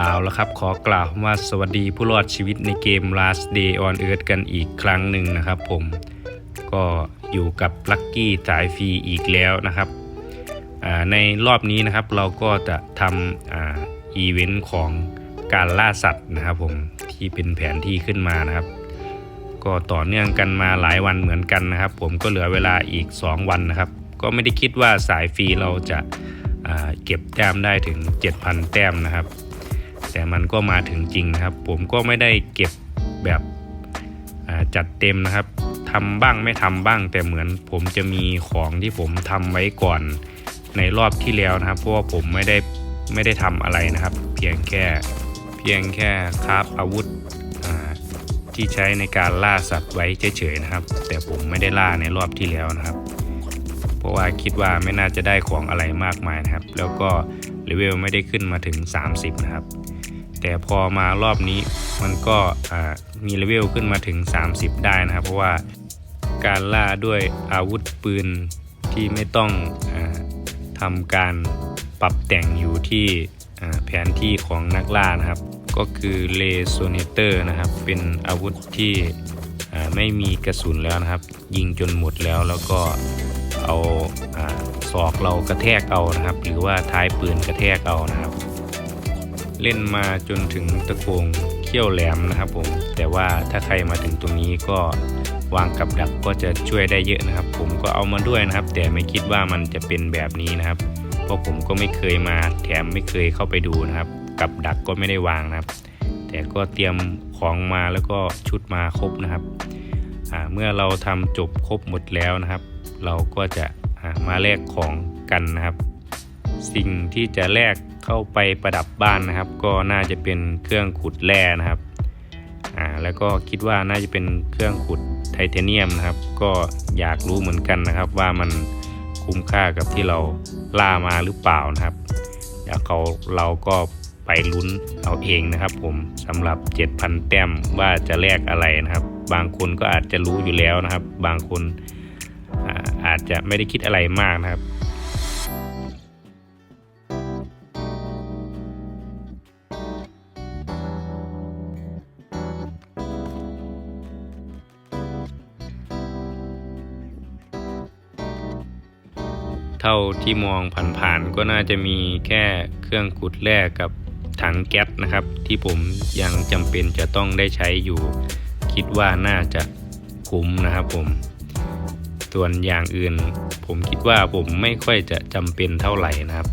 เอาละครับขอกล่าวว่าสวัสดีผู้รอดชีวิตในเกม Last Day on Earth กันอีกครั้งหนึ่งนะครับผมก็อยู่กับลัคกี้สายฟรีอีกแล้วนะครับในรอบนี้นะครับเราก็จะทำอ,อีเวนต์ของการล่าสัตว์นะครับผมที่เป็นแผนที่ขึ้นมานะครับ ก็ต่อเนื่องกันมาหลายวันเหมือนกันนะครับ ผมก็เหลือเวลาอีก 2 วันนะครับ ก็ไม่ได้คิดว่าสายฟรีเราจะเก็บแต้มได้ถึง 7,000 แต้มนะครับ แต่มันก็มาถึงจริงนะครับ ผมก็ไม่ได้เก็บแบบจัดเต็มนะครับทำบ้างไม่ทำบ้าง แต่เหมือนผมจะมีของที่ผมทำไว้ก่อนในรอบที่แล้วนะครับ เพราะว่าผมไม่ได้ไม่ได้ทำอะไรนะครับ เพียงแค่เพียงแค่คราฟอาวุธที่ใช้ในการล่าสัตว์ไว้เฉยๆนะครับ แต่ผมไม่ได้ล่าในรอบที่แล้วนะครับ เพราะว่าคิดว่าไม่น่าจะได้ของอะไรมากมายนะครับ แล้วก็เลเวลไม่ได้ขึ้นมาถึง 30 นะครับ แต่พอมารอบนี้มันก็มีเลเวลขึ้นมาถึง 30 ได้นะครับ เพราะว่าการล่าด้วยอาวุธปืนที่ไม่ต้องอทำการปรับแต่งอยู่ที่แผนที่ของนักล่านะครับ ก็คือเลโซเนเตอร์นะครับ เป็นอาวุธที่ไม่มีกระสุนแล้วนะครับ ยิงจนหมดแล้วแล้วก็เอาอาศอกเรากระแทกเอานะครับ หรือว่าท้ายปืนกระแทกเอานะครับ เล่นมาจนถึงตะโกงเขี้ยวแหลมนะครับผม แต่ว่าถ้าใครมาถึงตรงนี้ก็วางกับดักก็จะช่วยได้เยอะนะครับ ผมก็เอามาด้วยนะครับ แต่ไม่คิดว่ามันจะเป็นแบบนี้นะครับ เพราะผมก็ไม่เคยมาแถมไม่เคยเข้าไปดูนะครับ กับดักก็ไม่ได้วางนะครับ แต่ก็เตรียมของมาแล้วก็ชุดมาครบนะครับเมื่อเราทำจบครบหมดแล้วนะครับ เราก็จะมาแลกของกันนะครับ สิ่งที่จะแลกเข้าไปประดับบ้านนะครับ ก็น่าจะเป็นเครื่องขุดแร่นะครับอ่าแล้วก็คิดว่าน่าจะเป็นเครื่องขุดไทเทเนียมนะครับ ก็อยากรู้เหมือนกันนะครับว่ามันคุ้มค่ากับที่เราล่ามาหรือเปล่านะครับเดี๋ยวเขาเราก็ไปลุ้นเอาเองนะครับ ผมสำหรับ 7,000 แต้มว่าจะแลกอะไรนะครับ บางคนก็อาจจะรู้อยู่แล้วนะครับ บางคนอ่าอาจจะไม่ได้คิดอะไรมากนะครับ เท่าที่มองผ่านๆก็น่าจะมีแค่เครื่องขุดแร่กับถังแก๊สนะครับ ที่ผมยังจำเป็นจะต้องได้ใช้อยู่ คิดว่าน่าจะคุ้มนะครับผม ส่วนอย่างอื่น ผมคิดว่าผมไม่ค่อยจะจำเป็นเท่าไหร่นะครับ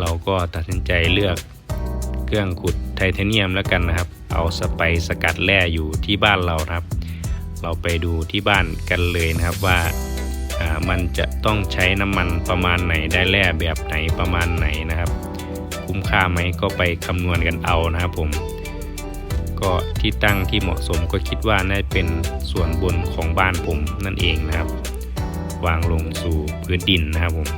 เราก็ตัดสินใจเลือกเครื่องขุดไทเทเนียมแล้วกันนะครับ เอาสไปสกัดแร่อยู่ที่บ้านเรานะครับ เราไปดูที่บ้านกันเลยนะครับว่าอ่า มันจะต้องใช้น้ำมันประมาณไหนได้แร่แบบไหนประมาณไหนนะครับ คุ้มค่าไหมก็ไปคำนวณกันเอานะครับผมก็ที่ตั้งที่เหมาะสมก็คิดว่าน่าจะเป็นส่วนบนของบ้านผมนั่นเองนะครับ วางลงสู่พื้นดินนะครับผม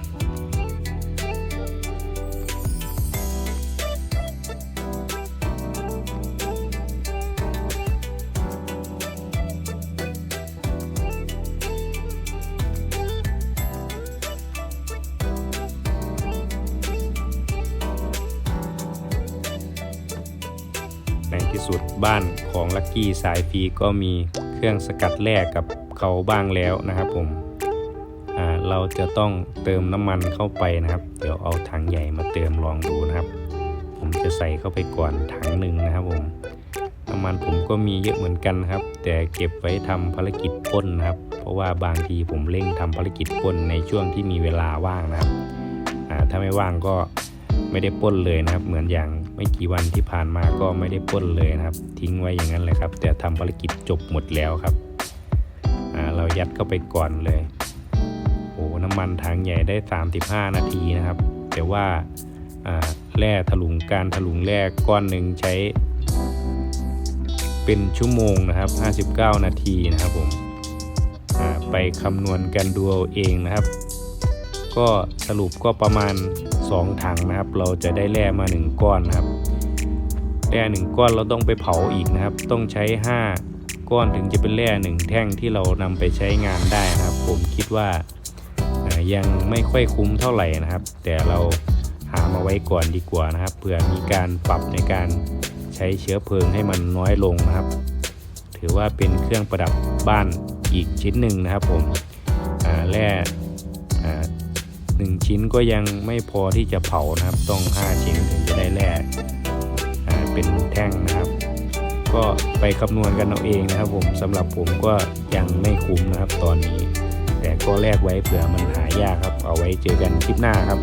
ที่สุดบ้านของลักกี้สายฟีก็มีเครื่องสกัดแร่กับเขาบ้างแล้วนะครับผมเราจะต้องเติมน้ำมันเข้าไปนะครับ เดี๋ยวเอาถังใหญ่มาเติมลองดูนะครับ ผมจะใส่เข้าไปก่อนถังหนึ่งนะครับผมน้ำมันผมก็มีเยอะเหมือนกันครับ แต่เก็บไว้ทำภารกิจปล้นนะครับ เพราะว่าบางทีผมเร่งทำภารกิจปล้นในช่วงที่มีเวลาว่างนะครับถ้าไม่ว่างก็ไม่ได้ปล้นเลยนะครับ เหมือนอย่าง ไม่กี่วันที่ผ่านมาก็ไม่ได้ป้นเลยนะครับ ทิ้งไว้อย่างนั้นเลยครับ แต่ทำภารกิจจบหมดแล้วครับเรายัดเข้าไปก่อนเลยโอ้น้ำมันถังใหญ่ได้ 35 นาทีนะครับ แต่ว่าแร่ถลุงการถลุงแร่ก้อนหนึ่งใช้ เป็นชั่วโมงนะครับ 59 นาทีนะครับผมไปคำนวณกันดูเอาเองนะครับ ก็สรุปก็ประมาณ 2 ถังนะครับ เราจะได้แร่มา 1 ก้อนนะครับแร่1 ก้อนเราต้องไปเผาอีกนะครับ ต้องใช้ 5 ก้อนถึงจะเป็นแร่1แท่งที่เรานำไปใช้งานได้นะครับ ผมคิดว่ายังไม่ค่อยคุ้มเท่าไหร่นะครับ แต่เราหามาไว้ก่อนดีกว่านะครับเผื่อมีการปรับในการใช้เชื้อเพลิงให้มันน้อยลงนะครับ ถือว่าเป็นเครื่องประดับบ้านอีกชิ้นหนึ่งนะครับผมแร่ 1 ชิ้นก็ยังไม่พอที่จะเผานะครับ ต้อง 5 ชิ้นถึงจะได้แร่เป็นแท่งนะครับ ก็ไปคำนวณกันเอาเองนะครับ ผมสำหรับผมก็ยังไม่คุ้มนะครับตอนนี้ แต่ก็แลกไว้เผื่อมันหายากครับ เอาไว้เจอกันคลิปหน้าครับ